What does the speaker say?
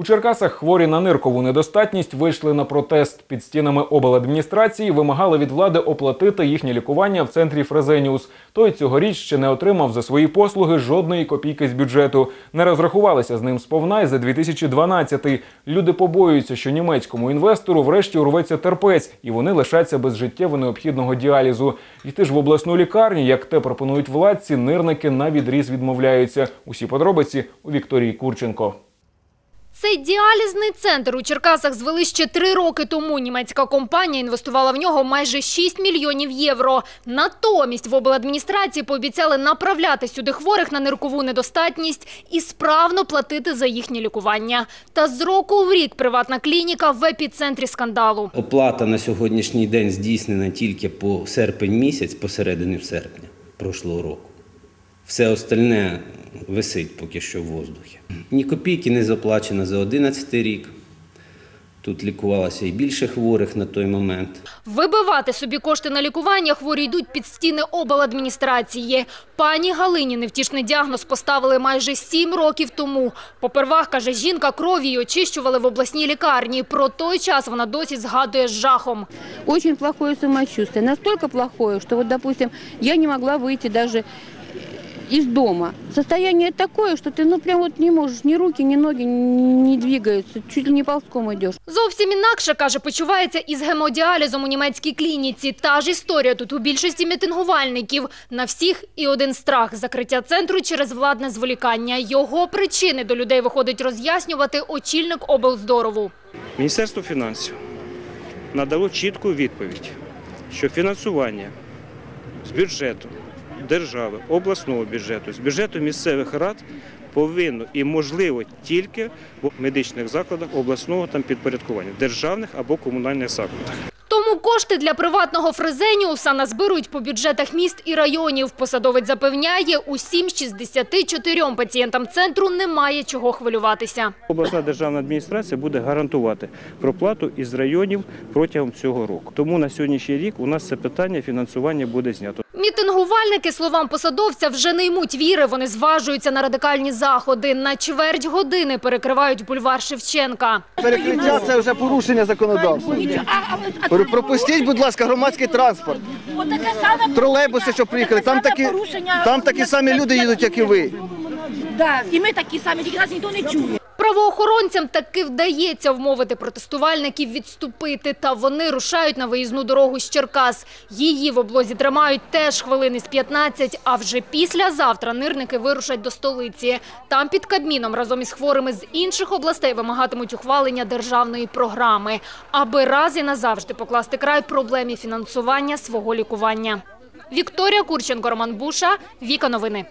У Черкасах хворі на ниркову недостатність вийшли на протест. Під стінами обладміністрації вимагали від влади оплатити їхнє лікування в центрі Фрезеніус. Той цьогоріч ще не отримав за свої послуги жодної копійки з бюджету. Не розрахувалися з ним сповна й за 2012-й. Люди побоюються, що німецькому інвестору врешті урветься терпець, і вони лишаться без життєво необхідного діалізу. Йти ж в обласну лікарню, як те пропонують владці, нирники на відріз відмовляються. Усі подробиці у Вікторії Курченко. Цей діалізний центр у Черкасах звели ще три роки тому. Німецька компанія інвестувала в нього майже 6 мільйонів євро. Натомість в обладміністрації пообіцяли направляти сюди хворих на ниркову недостатність і справно платити за їхнє лікування. Та з року в рік приватна клініка в епіцентрі скандалу. Оплата на сьогоднішній день здійснена тільки по серпень місяць, посередині серпня прошлого року. Все остальне висить поки що в воздухі. Ні копійки не заплачено за 11 рік. Тут лікувалося і більше хворих на той момент. Вибивати собі кошти на лікування хворі йдуть під стіни обладміністрації. Пані Галині невтішний діагноз поставили майже сім років тому. Попервах, каже жінка, крові й очищували в обласній лікарні. Про той час вона досі згадує з жахом. Очень плохое самочувствие. Настолько плохое, что вот, допустим, я не могла выйти даже из дома. Состояние такое, что ты ну прям вот не можешь, ни руки, ни ноги не двигаются, чуть ли не ползком идешь. Зовсім інакше, каже, почувається із гемодіалізом у німецькій клініці. Та ж історія тут у більшості мітингувальників. На всіх і один страх – закриття центру через владне зволікання. Його причини до людей виходить роз'яснювати очільник облздорову. Міністерство фінансів надало чітку відповідь, що фінансування з бюджету держави, обласного бюджету, з бюджету місцевих рад повинно і можливо тільки в медичних закладах обласного там підпорядкування, державних або комунальних закладах. Тому кошти для приватного фрезеніуса назбирують по бюджетах міст і районів. Посадовець запевняє, усім з 64 пацієнтам центру немає чого хвилюватися. Обласна державна адміністрація буде гарантувати проплату із районів протягом цього року. Тому на сьогоднішній рік у нас це питання фінансування буде знято. Мітингувальники, словам посадовця, вже не ймуть віри. Вони зважуються на радикальні заходи. На чверть години перекривають бульвар Шевченка. Перекриття це вже порушення законодавства. Пропустіть, будь ласка, громадський транспорт. Тролейбуси, що приїхали, там такі, там такі самі люди їдуть, як і ви. І ми такі самі, тільки нас ніхто не чує. Правоохоронцям таки вдається вмовити протестувальників відступити, та вони рушають на виїзну дорогу з Черкас. Її в облозі тримають теж хвилини з 15, а вже післязавтра нирники вирушать до столиці. Там під Кабміном разом із хворими з інших областей вимагатимуть ухвалення державної програми, аби раз і назавжди покласти край проблемі фінансування свого лікування. Вікторія Курченко, Роман Буша, Віка Новини.